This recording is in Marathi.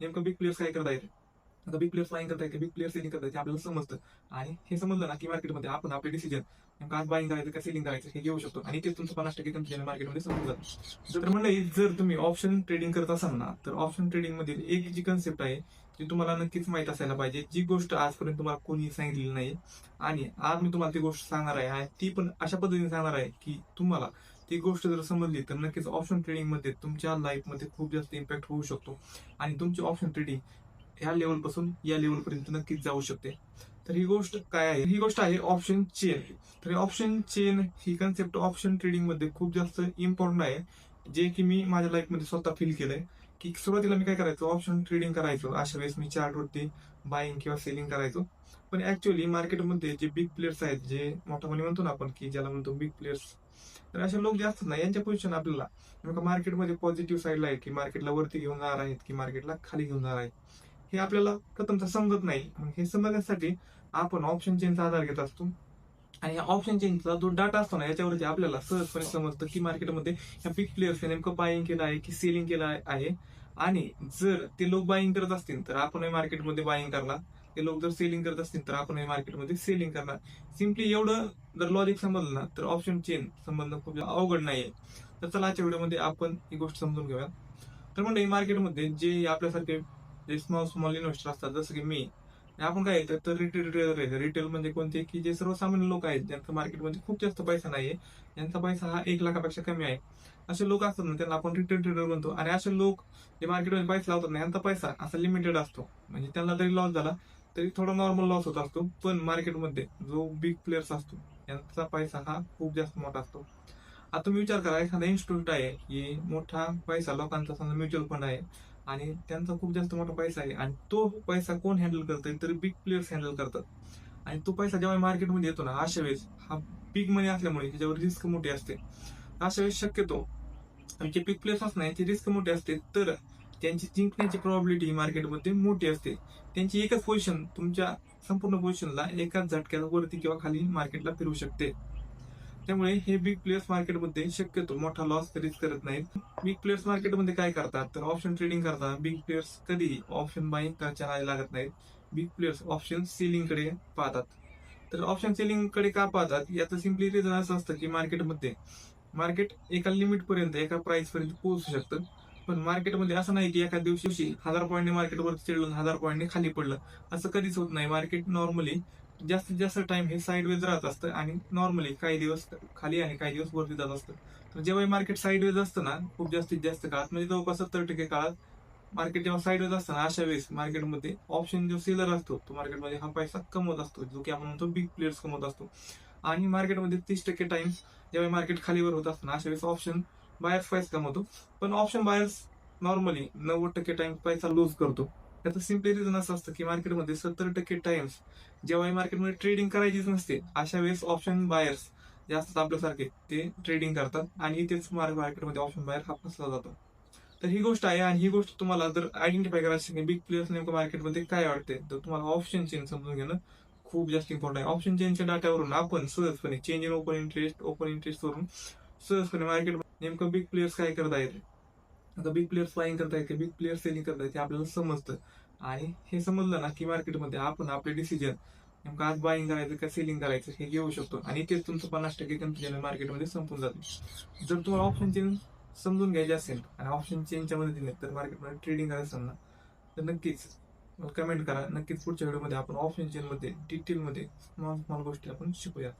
नेमकं बिग प्लेयर्स काय करतायत? आता बिग प्लेयर्स बाईंग करतायत बिग प्लेयर्स सेलिंग करतायत आपल्याला समजतं. आणि हे समजलं ना की मार्केटमध्ये आपण आपले डिसिजन नेमकं आज बाईंग करायचं का सेलिंग करायचं हे घेऊ शकतो. आणि ते तुमचं पन्नास टक्के कंपनी मार्केटमध्ये समजलं. जातं तर म्हणजे जर तुम्ही ऑप्शन ट्रेडिंग करत असाल ना तर ऑप्शन ट्रेडिंग मधील एक जी कन्सेप्ट आहे जी तुम्हाला नक्कीच माहीत असायला पाहिजे. जी गोष्ट आजपर्यंत तुम्हाला कोणी सांगितलेली नाही. आणि आज मी तुम्हाला ती गोष्ट सांगणार आहे ती पण अशा पद्धतीने सांगणार आहे की तुम्हाला ती गोष्ट जर समजली तर नक्कीच ऑप्शन ट्रेडिंगमध्ये तुमच्या लाईफमध्ये खूप जास्त इम्पॅक्ट होऊ शकतो. आणि तुमची ऑप्शन ट्रेडिंग ह्या लेवलपासून या लेवल पर्यंत नक्कीच जाऊ शकते. तर ही गोष्ट काय आहे? ही गोष्ट आहे ऑप्शन चेन तर ऑप्शन चेन ही कन्सेप्ट ऑप्शन ट्रेडिंगमध्ये खूप जास्त इम्पॉर्टंट आहे. जे की मी माझ्या लाईफमध्ये स्वतः फील केलंय. की सुरुवातीला मी काय करायचो? ऑप्शन ट्रेडिंग करायचो. अशा वेळेस मी चार्टवरती बाईंग किंवा सेलिंग करायचो. पण ऍक्च्युअली मार्केटमध्ये जे बिग प्लेयर्स आहेत जे मोठा मनी म्हणतो ना आपण की ज्याला म्हणतो बिग प्लेयर्स तर असे लोक जे असतात ना यांच्या पोझिशन आपल्याला मार्केटमध्ये पॉझिटिव्ह साईडला आहे की मार्केटला वरती घेऊन जाणार आहेत की मार्केटला खाली घेऊन जाणार आहेत? हे आपल्याला प्रथमतः समजत नाही. मग हे समजण्यासाठी आपण ऑप्शन चेनचा आधार घेत असतो. आणि या ऑप्शन चेनचा जो डाटा असतो ना याच्यावरती आपल्याला सहजपणे समजतं की मार्केटमध्ये ह्या बिग प्लेयर्स नेमकं बाईंग केलं आहे की सेलिंग केलं आहे. आणि जर ते लोक बाईंग करत असतील तर आपण मार्केटमध्ये बाईंग करणार. ते लोक जर सेलिंग करत असतील तर आपण मार्केटमध्ये सेलिंग करणार. सिम्पली एवढं जर लॉजिक समजलं ना तर ऑप्शन चेन समजणं खूप अवघड नाहीये. तर चला आजच्या व्हिडिओमध्ये आपण ही गोष्ट समजून घेऊया. तर म्हणजे मार्केटमध्ये जे आपल्यासारखे जे स्मॉल स्मॉल इन्व्हेस्टर असतात जसं की मी आपण काय येतं तर रिटेल ट्रेडर आहे रिटेल म्हणजे कोणते? की जे सर्वसामान्य लोक आहेत ज्यांचा मार्केटमध्ये खूप जास्त पैसा नाहीये ज्यांचा पैसा हा एक लाखापेक्षा कमी आहे. असे लोक असतात ना त्यांना आपण रिटेल ट्रेडर म्हणतो. आणि असे लोक जे मार्केटमध्ये पैसा लावतात ना यांचा पैसा असा लिमिटेड असतो. म्हणजे त्यांना जरी लॉस झाला. तरी थोडा नॉर्मल लॉस होत असतो पण मार्केटमध्ये जो बिग प्लेयर्स असतो यांचा पैसा हा खूप जास्त मोठा असतो. आता तुम्ही विचार करा एखादा इन्स्टिट्यूट आहे हे मोठा पैसा लोकांचा समजा म्युच्युअल फंड आहे आणि त्यांचा खूप जास्त मोठा पैसा आहे आणि तो पैसा कोण हँडल करतोय तर बिग प्लेयर्स हँडल करतात. आणि तो पैसा जेव्हा मार्केटमध्ये येतो ना अशा वेळेस हा बिग मनी असल्यामुळे त्याच्यावर रिस्क मोठी असते. अशा वेळेस शक्यतो जे बिग प्लेयर्स असणार याची रिस्क मोठी असते तर त्यांची जिंकण्याची प्रॉबिलिटी मार्केटमध्ये मोठी असते. त्यांची एकच पोझिशन तुमच्या संपूर्ण पोझिशनला एकाच झटक्याला वरती किंवा खाली मार्केटला फिरू शकते. त्यामुळे हे बिग प्लेयर्स मार्केटमध्ये शक्यतो मोठा लॉस कधीच करत नाहीत. बिग प्लेयर्स मार्केटमध्ये काय करतात? तर ऑप्शन ट्रेडिंग करतात. बिग प्लेयर्स कधीही ऑप्शन बाईंग करायच्या लागत नाहीत. बिग प्लेयर्स ऑप्शन सेलिंगकडे पाहतात. तर ऑप्शन सेलिंगकडे का पाहतात? याचं सिम्पली रिझन असं असतं की मार्केटमध्ये मार्केट एका लिमिटपर्यंत एका प्राइसपर्यंत पोहोचू शकतं. पण मार्केटमध्ये असं नाही की एका दिवशी हजार पॉईंटने मार्केटवर चढलं हजार पॉईंटने खाली पडलं. असं कधीच होत नाही. मार्केट नॉर्मली जास्तीत जास्त टाइम हे साईडवेज राहत असतं आणि नॉर्मली काही दिवस खाली आणि काही दिवस वरती जात असतं. तर जेव्हा मार्केट साईडवेज असतं ना खूप जास्तीत जास्त काळात म्हणजे जवळपास सत्तर टक्के काळात मार्केट जेव्हा साईडवेज असतं ना अशा वेळेस मार्केटमध्ये ऑप्शन जो सेलर असतो तो मार्केटमध्ये हा पैसा कमवत असतो जो की आपण म्हणतो बिग प्लेयर्स कमवत असतो. आणि मार्केटमध्ये तीस टक्के टाइम्स जेव्हा मार्केट खालीवर होत असतं ना अशा वेळेस ऑप्शन बायर्स पैसा कमवतो. पण ऑप्शन बायर्स नॉर्मली नव्वद टक्के टाइम पैसा लूज करतो. त्याचं सिम्पली रिझन असं असतं की मार्केटमध्ये सत्तर टक्के टाइम्स जेव्हाही मार्केटमध्ये ट्रेडिंग करायचीच नसते अशा वेळेस ऑप्शन बायर्स जे असतात आपल्यासारखे ते ट्रेडिंग करतात आणि इथेच मार्केटमध्ये ऑप्शन बायर हा फसला जातो. तर ही गोष्ट आहे आणि ही गोष्ट तुम्हाला जर आयडेंटिफाय करायची की बिग प्लेयर्स नेमकं मार्केटमध्ये काय वाटते तर तुम्हाला ऑप्शन चेन समजून घेणं खूप जास्त इम्पॉर्टंट आहे. ऑप्शन चेनच्या डाट्यावरून आपण सहजपणे change in open interest open interest वरून सहजपणे मार्केट नेमकं बिग प्लेयर्स काय करत आहेत? आता बिग प्लेयर्स बाईंग करतायत की बिग प्लेयर्स सेलिंग करतायत हे आपल्याला समजतं. आणि हे समजलं ना की मार्केटमध्ये आपण आपले डिसिजन नेमकं आज बाईंग करायचं का सेलिंग करायचं हे घेऊ शकतो. आणि तेच तुमचं पन्नास टक्के कन्फ्युजन मार्केटमध्ये संपून जाते. जर तुम्हाला ऑप्शन चेन समजून घ्यायचे असेल आणि ऑप्शन चेनच्या मदतीने तर मार्केटमध्ये ट्रेडिंग करायचं असेल ना तर नक्कीच कमेंट करा. नक्कीच पुढच्या व्हिडिओमध्ये आपण ऑप्शन चेनमध्ये डिटेलमध्ये स्मॉल स्मॉल गोष्टी आपण शिकूया